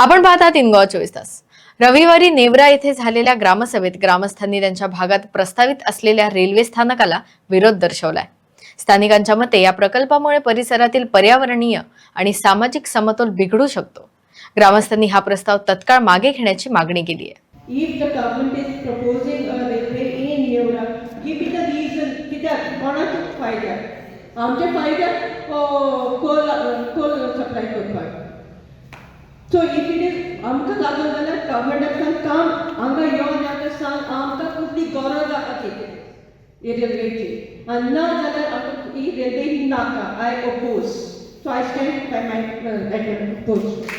आपण पाहतात इनगॉ चोवीस तास. रविवारी नेवरा येथे झालेल्या ग्रामसभेत ग्रामस्थांनी त्यांच्या भागात प्रस्तावित असलेल्या रेल्वे स्थानकाला विरोध दर्शवलाय. स्थानिकांच्या मते या प्रकल्पामुळे परिसरातील पर्यावरणीय आणि सामाजिक समतोल बिघडू शकतो. ग्रामस्थांनी हा प्रस्ताव तत्काळ मागे घेण्याची मागणी केली आहे. If the government is proposing a railway in Neura, give me the reason कित्याक कोणाचो फायदा आमच्या फायद्याक कोल कोल सप्लाय करपाक सो इफ इट इज आमकां लागून जाल्यार गव्हर्मेंटान काम हांगा येवन आतां सांग आमकां कसली गरज आसा तेची ही। रेल्वेची आनी ना जाल्यार आमकां ही रेल्वे ही नाका I oppose so I stand by my post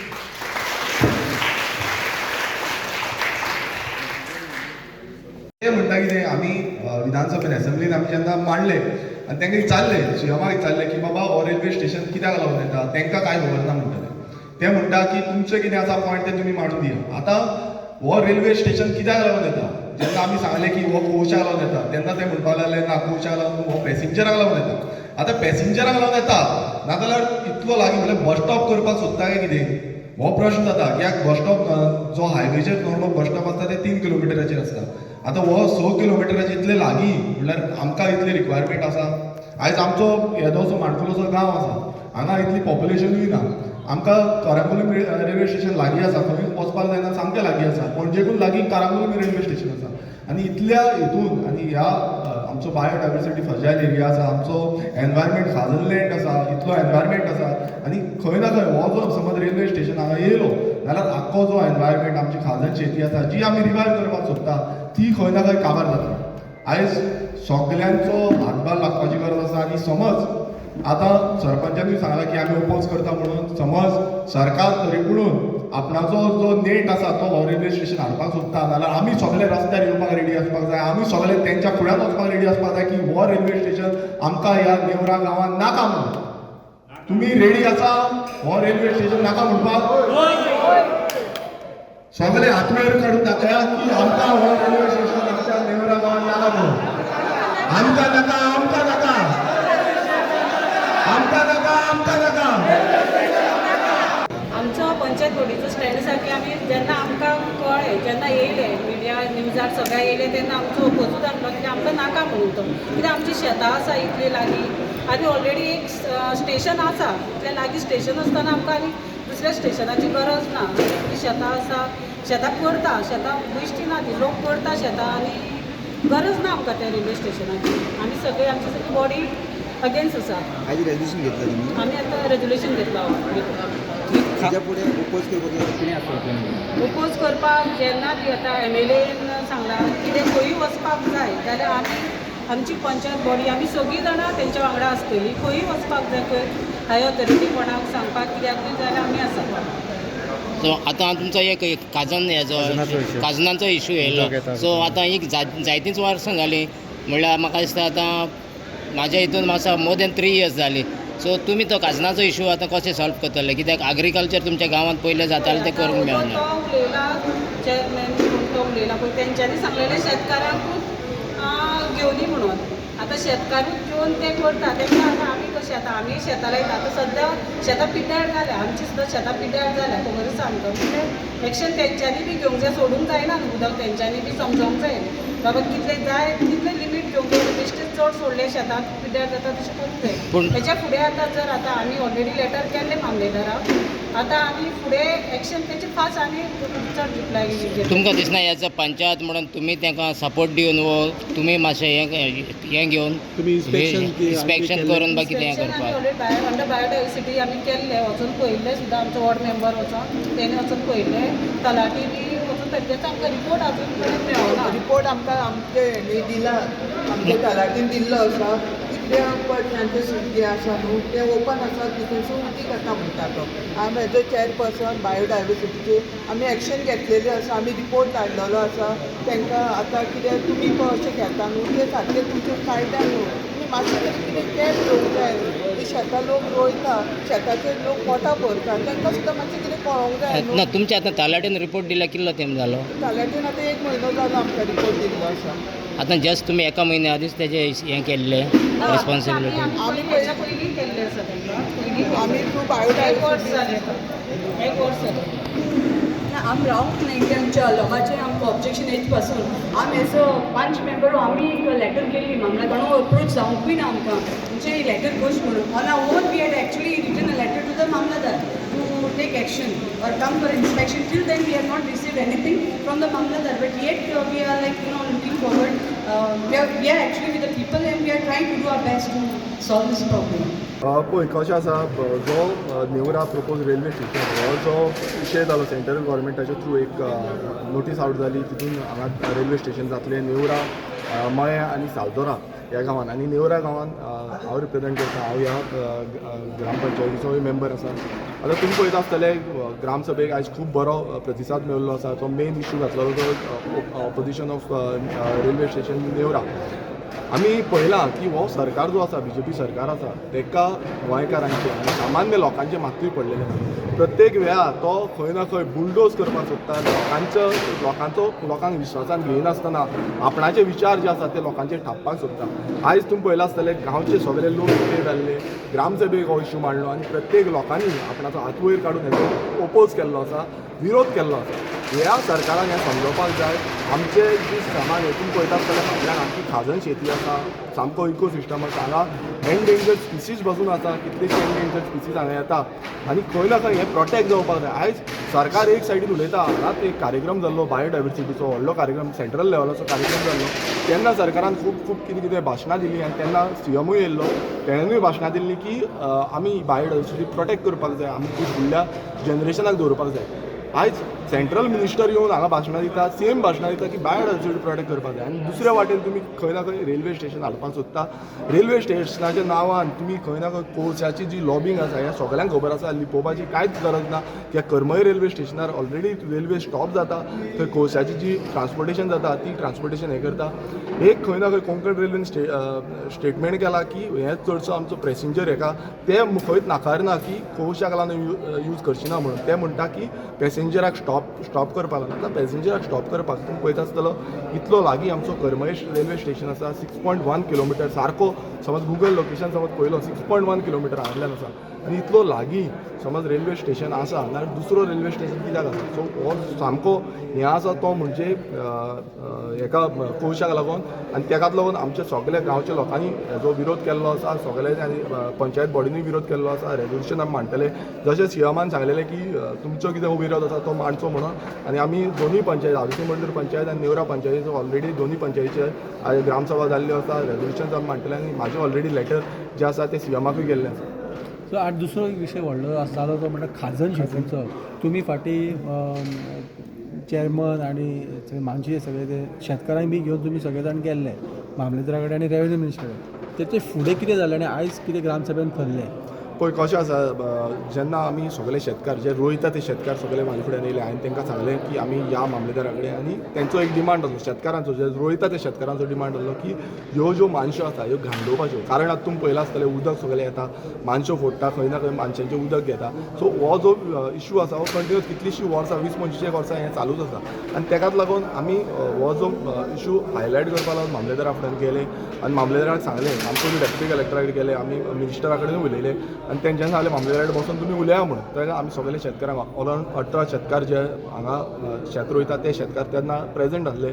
ते म्हणटा कितें आमी अ, विधानसभेन असेंब्लीन आमी जेन्ना मांडले आनी तांकां विचारले शिवमाक विचारले की बाबा हो रेल्वे स्टेशन कित्याक लागून येता तांकां काय खबर ना म्हणटाले ते म्हणटा की तुमचें कितें आसा पॉयंट ते तुमी मांडून दिया आतां हो रेल्वे स्टेशन कित्याक लागून येता? जेन्ना आमी सांगलें की हो कोचाक लागून येता. तेन्ना ते म्हणपाक लागले ना कोचाक लागून हो पॅसेंजराक लागून येता. आतां पॅसेंजराक लागून येता नाजाल्यार इतलो लागीं म्हणल्यार बस स्टॉप करपाक सोदता काय कितें? हो प्रश्न जाता कित्याक बस स्टॉप जो हायवेचेर नॉर्मल बस स्टॉप आसता ते तीन किलोमिटराचेर आसता आतां हो स किलोमिटराचे इतले लागीं म्हणल्यार आमकां इतली रिक्वायरमेंट आसा. आयज आमचो येदोसो माणकुलोचो गांव आसा. हांगा इतली पॉप्युलेशनूय ना. आमकां कारांबोलीम रेल्वे स्टेशन लागीं आसा खंय वचपाक जायना सामकें लागीं आसा पणजेकून लागीं कारांबोलीम रेल्वे स्टेशन आसा. आनी इतल्या हितून आनी ह्या आमचो बायोडायवर्सिटी फर्जायल एरिया आसा आमचो एनवायरमेंट खाजन लँड आसा इतलो एनवायरमेंट आसा आनी खंय ना खंय हो जो समज रेल्वे स्टेशन हांगा येयलो जाल्यार आख्खो जो एनवायरमेंट आमची खाजन शेती आसा जी आमी रिवायव करपाक सोदता ती खंय ना खंय काबार जाता. आयज सगल्यांचो हातभार लागपाची गरज आसा आनी समज आतां सरपंचांनी सांगलां की आमी उपवास करता म्हणून समज सरकार तरी पुणून आपणाचो जो नेट आसा तो हो रेल्वे स्टेशन हाडपाक सोदता जाल्यार आमी सगळे रस्त्यार येवपाक रेडी आसपाक जाय आमी सगळे तेंच्या फुड्यान वचपाक रेडी आसपाक जाय की हो रेल्वे स्टेशन आमकां ह्या नेवरा गांवांत नाका म्हणून. तुमी रेडी आसा? हो रेल्वे स्टेशन नाका म्हणपाक? सगळे हातवेर काढून दाखया की आमकां हो रेल्वे स्टेशन आमच्या नेवरा गांवांत नाका म्हणून. आमकां नाका आमकां नाका. आमकां आमचो पंचायत बोर्डीचो स्टँड आसा आमी जेन्ना आमकां कळ्ळें जेन्ना येयले मिडिया न्यूजार सगळ्या येयले तेन्ना आमचो ओपोजूच आसलो की आमकां नाका म्हणून तो कित्याक आमची शेतां आसा इतली लागीं. आनी ऑलरेडी एक स्टेशन आसा इतलें लागीं स्टेशन आसतना आमकां आनी दुसऱ्या स्टेशनाची गरज ना. इतलीं शेतां आसा शेतां करता शेतां बेश्टी ना ती लोक करता शेतां. आनी गरज ना आमकां त्या रेल्वे स्टेशनाची आमी सगळी आमची सगळी बॉडी अगेन्स्ट आसा आधी रेझोल्युशन घेतलं तुम्ही? आमी आतां रेजोल्युशन घेतला पुढे ओपोज करपाक ओपोज करपाक जेन्ना ती आतां एम एल एन सांगलां कितें खंयूय वचपाक जाय जाल्यार आमी आमची पंचायत बॉडी आमी सगळीं जाणां तेंच्या वांगडा आसतलीं खंयूय वचपाक जाय खंय हाय ऑथॉरिटी कोणाक सांगपाक कित्याक बी जाल्यार आमी आसा सो आतां तुमचो एक एक काजन हेजो काजनाचो इशू येयलो येता. सो आतां एक जायतींच वर्सां जालीं म्हणल्यार म्हाका दिसता आतां म्हाज्या हितून म्हाका मोर दॅन थ्री इयर्स जाली सो तुमी तो काजनाचो इशू आतां कशें सॉल्व करतले? कित्याक आग्रिकल्चर तुमच्या गांवांत पयलें जातालें तें करूंक मेळना तो उलयला चेअरमॅन तो उलयला पळय तेंच्यांनी सांगलेलें शेतकारांकूच घेवनी म्हणून. आतां शेतकारूच घेवन ते करता तेंकां आतां आमी कशें आतां आमी शेतां लायता आतां सद्दां शेतां पिड्ड्यार जाल्या आमची सुद्दां शेतां पिड्ड्यार जाल्या खबरच आमकां म्हणजे एक्शन तेंच्यांनी बी घेवंक जाय सोडूंक जायना न्हू उदक तेंच्यांनी बी समजोवंक जाय बाबा कितलें जाय तितलें लिमीट घेवंक जाय बेश्टेच चड सोडलें शेतांत पिड्ड्यार जाता तशें करूंक जाय पूण- हेच्या फुडें आतां जर आतां आमी ऑलरेडी लेटर केल्लें मामलेदाराक आतां आमी फुडें एक्शन तेचे फास्ट आमी चड रिप्लाय तुमकां दिसना एज अ पंचायत म्हणून तुमी तांकां सपोर्ट दिवन वो तुमी मातशें हें हें घेवन इन्स्पेक्शन? करून बा कितें हें करपाक अंडर बायोडायवर्सिटी आमी केल्ले. वचून पळयल्ले सुद्दां आमचो वॉर्ड मेंबर वचोन तेणी वचून पळयल्ले तलाटी बी वचून आमकां रिपोर्ट आजून पर्यंत मेळना रिपोर्ट आमकां आमचे हे दिला आमच्या तलाटीन दिल्लो आसा कितल्या पर्सनांचे जे आसा न्हू ते ओपन आसा तितूनसून उदीक येता म्हणटा तो. आमी एज अ चेअरपर्सन बायोडायवर्सिटीचे आमी एक्शन घेतलेले आसा आमी रिपोर्ट धाडलेलो आसा तांकां आतां कितें तुमी पळय अशें घेता न्हू ते सारकें तुमचे फायद्यान न्हू तुमी मातशें तरी कितें कॅर घेवंक जाय ते शेतां लोक रोयता शेताचे लोक पोटां भरता तांकां सुद्दां मातशें कितें कळोंक जाय न्हू ना? तुमच्या आतां तलाटीन रिपोर्ट दिला कितलो तेम जालो तलाटीन आतां एक म्हयनो जालो आमकां रिपोर्ट दिल्लो आसा आतां जस्ट तुमी एका म्हयन्या आदींच तेजें हें केल्लें रिस्पॉन्सिबिलिटी आमी हेच्या पयलीं केल्ले आसा पयलीं आमी थ्रू एक वर्स बायोडायवर्सिटी जालें एक वर्स जालें आम रावंक ना तेंच्या लोकांचें आमकां ऑब्जेक्शन येत पासून. आमी एज अ पांच मेंबर आमी एक लेटर केल्ली मामलेदारान अप्रोच जावंकूय ना आमकां? म्हणजे लॅटर गोश म्हणून. On our own we had actually written a letter to the Mamlatdar to take action or come for inspection. Till then, we have not received anything from the Mamladar, but yet we are like you you know, looking Um, we, are, we are actually with the people and we are trying to do our best to solve this problem. पळय कशें आसा जो Neora propose railway station हो जो विशय जालो central गोवोरमेंटाच्या through एक नोटीस आवट जाली तितून हांगा रेल्वे स्टेशन जातलें नेवरा अ, मया आनी सावदोरा ह्या गांवांत. आनी नेवरा गांवांत हांव रिप्रेझेंट करता हांव ह्या ग्रामपंचायतीचोय मेंबर आसा आतां तुमी पळयता आसतले ग्रामसभेक आयज खूब बरो प्रतिसाद मेळिल्लो आसा तो मेन इशू घातलेलो तो ऑपोजिशन ऑफ रेल्वे स्टेशन नेवरा. आमी पळयलां की हो सरकार जो आसा बी जे पी सरकार आसा तेका गोंयकारांचे आनी सामान्य लोकांचे मातूय पडलेले ना प्रत्येक वेळार तो खंय ना खंय बुलडोज करपाक सोदता लोकांचो लोकांचो लोकांक विश्वासान घेयनासतना आपणाचे विचार जे आसा ते लोकांचेर थापपाक सोदता आयज तुमी पळयलां आसतलें गांवचे सगळे लोक एकठांय जाल्ले ग्रामसभेक हो इश्यू मांडलो आनी प्रत्येक लोकांनी आपणाचो हात वयर काडून हेचो ओपोज केल्लो आसा विरोध केल्लो आसा. ह्या सरकारान हें समजोवपाक जाय. आमचे जी सामान हेतून पळयता जाल्यार फाटल्यान आमची खाजन शेती आसा सामको इकोसिस्टम आसा. हांगा एनडेंजर्ड स्पिसीस बसून आसा कितलेशे एनडेंजर्ड स्पिसीस हांगा येता. आनी खंय ना खंय हें प्रोटेक्ट जावपाक जाय. आयज सरकार एक सायडीन उलयता हांगाच एक कार्यक्रम जाल्लो बायोडायवर्सिटीचो व्हडलो कार्यक्रम सेंट्रल लेवलाचो कार्यक्रम जाल्लो. तेन्ना सरकारान खूब खूब कितें कितें भाशणां दिलीं आनी तेन्ना सी एमूय येयल्लो तेणेनूय भाशणां दिल्लीं की आमी बायोडायवर्सिटी प्रोटेक्ट करपाक जाय. आमी फुडल्या जनरेशनाक दवरपाक जाय. आयज सेंट्रल मिनिस्टर येवन हांगा भाशणां दिता सेम भाशणां दिता की बायोडायवर्सिटी प्रोटेक्ट करपाक जाय. आनी दुसऱ्या वाटेन तुमी खंय ना खंय रेल्वे स्टेशन हाडपाक सोदता. रेल्वे स्टेशनाच्या नांवान तुमी खंय ना खंय कोळशाची जी लॉबिंग आसा ह्या सगळ्यांक खबर आसा लिपोवपाची कांयच गरज ना. कित्याक करमय रेल्वे स्टेशनार ऑलरेडी रेल्वे स्टॉप जाता. थंय कोळशाची जी ट्रान्सपोर्टेशन जाता ती ट्रान्सपोर्टेशन हें करता. एक खंय ना खंय कोंकण रेल्वेन स्टे स्टेटमेंट केला की हें चडसो आमचो पॅसेंजर हेका ते खंयच नाकारना की कोळशाक लागून यूज करची ना म्हणून. ते म्हणटा की पॅसेंजर पॅसेंजराक स्टॉप स्टॉप करपाक लागता आतां पॅसेंजराक स्टॉप करपाक तुमी पळयता आसतलो इतलो लागीं आमचो करमळेश रेल्वे स्टेशन आसा सिक्स पॉयंट वन किलोमिटर सारको. समज गुगल लोकेशन समज पळयलो सिक्स पॉयंट वन किलोमिटर आदल्यान आसा. आनी इतलो लागीं समज रेल्वे स्टेशन आसा जाल्यार दुसरो रेल्वे स्टेशन कित्याक आसा? सो हो सामको हें आसा तो म्हणजे हेका कोळशाक लागून आनी तेकाच लागून आमच्या सगळ्या गांवच्या लोकांनी हेजो विरोध केल्लो आसा सगळे पंचायत बॉडीनूय विरोध केल्लो आसा रेजोल्युशन आमी मांडटले. जशें सीएमान सांगलेलें की तुमचो कितें हो विरोध आसा तो मांडचो म्हणून. आनी आमी दोनूय पंचायत हावसी मंडळ पंचायत आनी नेवरा पंचायतीचो ऑलरेडी दोनूय पंचायतीचे ग्रामसभा जाल्ल्यो आसा रेजोल्युशन आमी मांडटले आनी म्हाजें ऑलरेडी लेटर जें आसा तें सीएमाकूय गेल्लें आसा. सो आज दुसरो एक विशय व्हडलो आसतालो तो म्हणटा खाजन शेतीचो तुमी फाटी चेअरमन आनी सगळे सगळे ते शेतकारांक बी घेवन तुमी सगळे जाण गेल्ले मामलेदारा कडेन आनी रेवन्यू मिनिस्टर तेचे फुडें कितें जालें आनी आयज कितें ग्रामसभेन थरलें पळय कशें आसा जेन्ना आमी सगळे शेतकार जे रोयता ते शेतकार सगळे म्हाजे फुड्यान येयले हांवें तांकां सांगलें की आमी या मामलेदारा कडेन आनी तेंचो एक डिमांड आसलो शेतकारांचो जे रोयता ते शेतकारांचो डिमांड आसलो की ह्यो ज्यो मानश्यो आसा ह्यो घांडोवपाच्यो कारण आतां तुमी पळयलां आसतलें उदक सगळें येता मानश्यो फोडटा खंय ना खंय मानशांचें उदक घेता. सो हो जो इशू आसा हो कंटिन्यूस कितलींशीं वर्सां वीस पंचवीस वर्सां हें चालूच आसा आनी तेकाच लागून आमी हो जो इशू हायलायट करपा लागून मामलेदारा फुड्यान गेले आनी मामलेदाराक सांगलें आमचो डेप्युटी कलेक्टरा कडेन गेले आमी मिनिस्टरा कडेन उलयले आनी तेंच्यान सांगलें मामलेदारा कडेन बसून तुमी उलया म्हणून. तेका आमी सगळे शेतकारांक ऑलराउंड अठरा शेतकार जे हांगा शेत रोयता ते शेतकार तेन्ना प्रेझेंट आसले